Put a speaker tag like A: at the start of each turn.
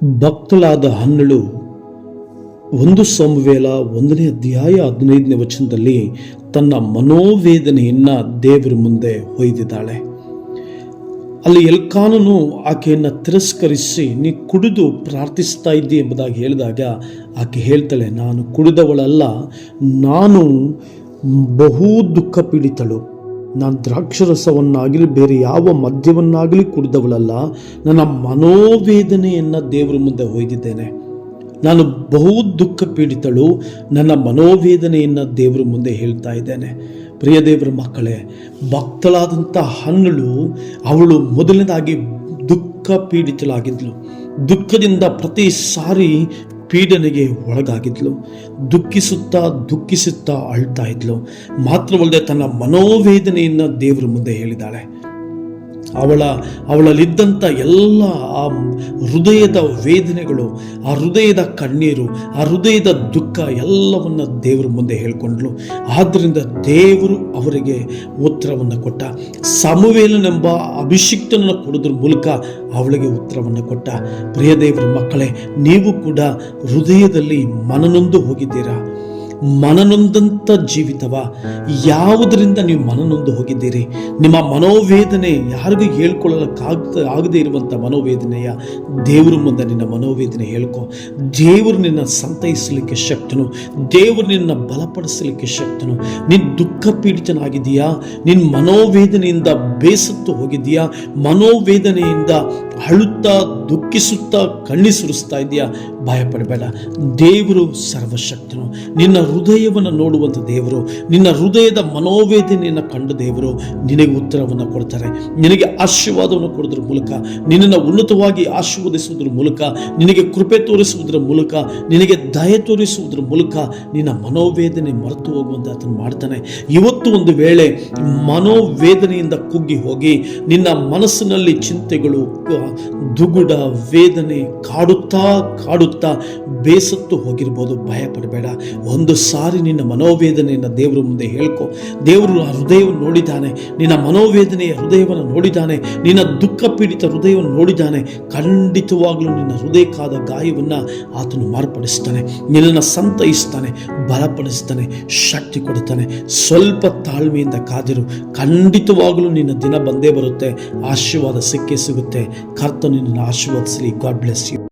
A: ಭಕ್ತಳಾದ ಹನ್ನಳು, ಒಂದು ಸಮವೇಲ ಒಂದನೇ ಅಧ್ಯಾಯ ಹದಿನೈದನೇ ವಚನದಲ್ಲಿ ತನ್ನ ಮನೋವೇದನೆಯನ್ನು ದೇವರ ಮುಂದೆ ಒಯ್ದಿದ್ದಾಳೆ. ಅಲ್ಲಿ ಎಲ್ಕಾನನು ಆಕೆಯನ್ನು ತಿರಸ್ಕರಿಸಿ, ನೀ ಕುಡಿದು ಪ್ರಾರ್ಥಿಸ್ತಾ ಇದ್ದೀ ಎಂಬುದಾಗಿ ಹೇಳಿದಾಗ ಆಕೆ ಹೇಳ್ತಾಳೆ, ನಾನು ಕುಡಿದವಳಲ್ಲ, ನಾನು ಬಹು ದುಃಖ ಪೀಡಿತಳು ನಾನು ದ್ರಾಕ್ಷರಸವನ್ನಾಗಲಿ ಬೇರೆ ಯಾವ ಮದ್ಯವನ್ನಾಗಲಿ ಕುಡಿದವಳಲ್ಲ, ನನ್ನ ಮನೋವೇದನೆಯನ್ನು ದೇವರ ಮುಂದೆ ಒಯ್ದಿದ್ದೇನೆ. ನಾನು ಬಹು ದುಃಖ ಪೀಡಿತಳು, ನನ್ನ ಮನೋವೇದನೆಯನ್ನು ದೇವರ ಮುಂದೆ ಹೇಳ್ತಾ ಇದ್ದೇನೆ. ಪ್ರಿಯ ದೇವರ ಮಕ್ಕಳೇ, ಭಕ್ತಳಾದಂಥ ಹಣ್ಣಳು, ಅವಳು ಮೊದಲನೇದಾಗಿ ದುಃಖ ಪೀಡಿತಳಾಗಿದ್ಲು. ದುಃಖದಿಂದ ಪ್ರತಿ ಸಾರಿ ಪೀಡನೆಗೆ ಒಳಗಾಗಿದ್ಲು ದುಃಖಿಸುತ್ತಾ ದುಃಖಿಸುತ್ತಾ ಅಳ್ತಾ ಇದ್ಲು. ಮಾತ್ರವಲ್ಲದೆ ತನ್ನ ಮನೋವೇದನೆಯನ್ನು ದೇವರ ಮುಂದೆ ಹೇಳಿದಾಳೆ. ಅವಳ, ಅವಳಲ್ಲಿದ್ದಂಥ ಎಲ್ಲ ಆ ಹೃದಯದ ವೇದನೆಗಳು, ಆ ಹೃದಯದ ಕಣ್ಣೀರು, ಆ ಹೃದಯದ ದುಃಖ ಎಲ್ಲವನ್ನ ದೇವರ ಮುಂದೆ ಹೇಳ್ಕೊಂಡ್ಲು. ಆದ್ದರಿಂದ ದೇವರು ಅವರಿಗೆ ಉತ್ತರವನ್ನು ಕೊಟ್ಟ. ಸಮವೇಲನೆಂಬ ಅಭಿಷಿಕ್ತನನ್ನು ಕೊಡೋದ್ರ ಮೂಲಕ ಅವಳಿಗೆ ಉತ್ತರವನ್ನು ಕೊಟ್ಟ. ಪ್ರಿಯ ದೇವರ ಮಕ್ಕಳೇ, ನೀವು ಕೂಡ ಹೃದಯದಲ್ಲಿ ಮನನೊಂದು ಹೋಗಿದ್ದೀರಾ? ಮನನೊಂದಂಥ ಜೀವಿತವ. ಯಾವುದರಿಂದ ನೀವು ಮನನೊಂದು ಹೋಗಿದ್ದೀರಿ? ನಿಮ್ಮ ಮನೋವೇದನೆ ಯಾರಿಗೂ ಹೇಳ್ಕೊಳ್ಳಕ್ಕಾಗ್ತ ಆಗದೇ ಇರುವಂಥ ಮನೋವೇದನೆಯ ದೇವರ ಮುಂದೆ ನಿನ್ನ ಮನೋವೇದನೆ ಹೇಳ್ಕೊ. ದೇವರು ನಿನ್ನ ಸಂತೈಸಲಿಕ್ಕೆ ಶಕ್ತನು. ದೇವರು ನಿನ್ನ ಬಲಪಡಿಸಲಿಕ್ಕೆ ಶಕ್ತನು. ನೀನು ದುಃಖ ಪೀಡಿತನಾಗಿದೆಯಾ ನಿನ್ನ ಮನೋವೇದನೆಯಿಂದ ಬೇಸತ್ತು ಹೋಗಿದೆಯಾ ಮನೋವೇದನೆಯಿಂದ ಅಳುತ್ತಾ, ದುಃಖಿಸುತ್ತಾ ಕಣ್ಣಿ ಸುರಿಸ್ತಾ ಇದೆಯಾ? ಭಯಪಡಬೇಡ. ದೇವರು ಸರ್ವಶಕ್ತನು. ನಿನ್ನ ಹೃದಯವನ್ನು ನೋಡುವಂಥ ದೇವರು, ನಿನ್ನ ಹೃದಯದ ಮನೋವೇದನೆಯನ್ನು ಕಂಡ ದೇವರು ನಿನಗೆ ಉತ್ತರವನ್ನು ಕೊಡ್ತಾರೆ. ನಿನಗೆ ಆಶೀರ್ವಾದವನ್ನು ಕೊಡೋದ್ರ ಮೂಲಕ, ನಿನ್ನನ್ನು ಉನ್ನತವಾಗಿ ಆಶೀರ್ವದಿಸುವುದರ ಮೂಲಕ, ನಿನಗೆ ಕೃಪೆ ತೋರಿಸುವುದರ ಮೂಲಕ, ನಿನಗೆ ದಯೆ ತೋರಿಸುವುದರ ಮೂಲಕ ನಿನ್ನ ಮನೋವೇದನೆ ಮರೆತು ಹೋಗುವಂತೆ ಅದನ್ನು ಮಾಡ್ತಾನೆ. ಇವತ್ತು ಒಂದು ವೇಳೆ ಮನೋವೇದನೆಯಿಂದ ಕುಗ್ಗಿ ಹೋಗಿ, ನಿನ್ನ ಮನಸ್ಸಿನಲ್ಲಿ ಚಿಂತೆಗಳು ದುಗುಡ ವೇದನೆ ಕಾಡುತ್ತಾ ಕಾಡುತ್ತಾ ಬೇಸತ್ತು ಹೋಗಿರ್ಬೋದು. ಭಯ ಪಡಬೇಡ ಒಂದು ಸಾರಿ ನಿನ್ನ ಮನೋವೇದನೆಯನ್ನು ದೇವರ ಮುಂದೆ ಹೇಳ್ಕೊ. ದೇವರು ಆ ಹೃದಯವನ್ನು ನೋಡಿದ್ದಾನೆ. ನಿನ್ನ ಮನೋವೇದನೆಯ ಹೃದಯವನ್ನು ನೋಡಿದ್ದಾನೆ. ನಿನ್ನ ದುಃಖ ಪೀಡಿತ ಹೃದಯವನ್ನು ನೋಡಿದ್ದಾನೆ. ಖಂಡಿತವಾಗಲೂ ನಿನ್ನ ಹೃದಯಕ್ಕಾದ ಗಾಯವನ್ನು ಆತನು ಮಾರ್ಪಡಿಸ್ತಾನೆ. ನಿನ್ನನ್ನು ಸಂತೈಸ್ತಾನೆ. ಬಲಪಡಿಸ್ತಾನೆ. ಶಕ್ತಿ ಕೊಡ್ತಾನೆ. ಸ್ವಲ್ಪ ತಾಳ್ಮೆಯಿಂದ ಕಾದಿರು. ಖಂಡಿತವಾಗಲೂ ನಿನ್ನ ದಿನ ಬಂದೇ ಬರುತ್ತೆ. ಆಶೀರ್ವಾದ ಸಿಕ್ಕೇ ಸಿಗುತ್ತೆ. ಕರ್ತನು ನಿನ್ನನ್ನು ಆಶೀರ್ವದಿಸಲಿ ಗಾಡ್ ಬ್ಲೆಸ್ ಯು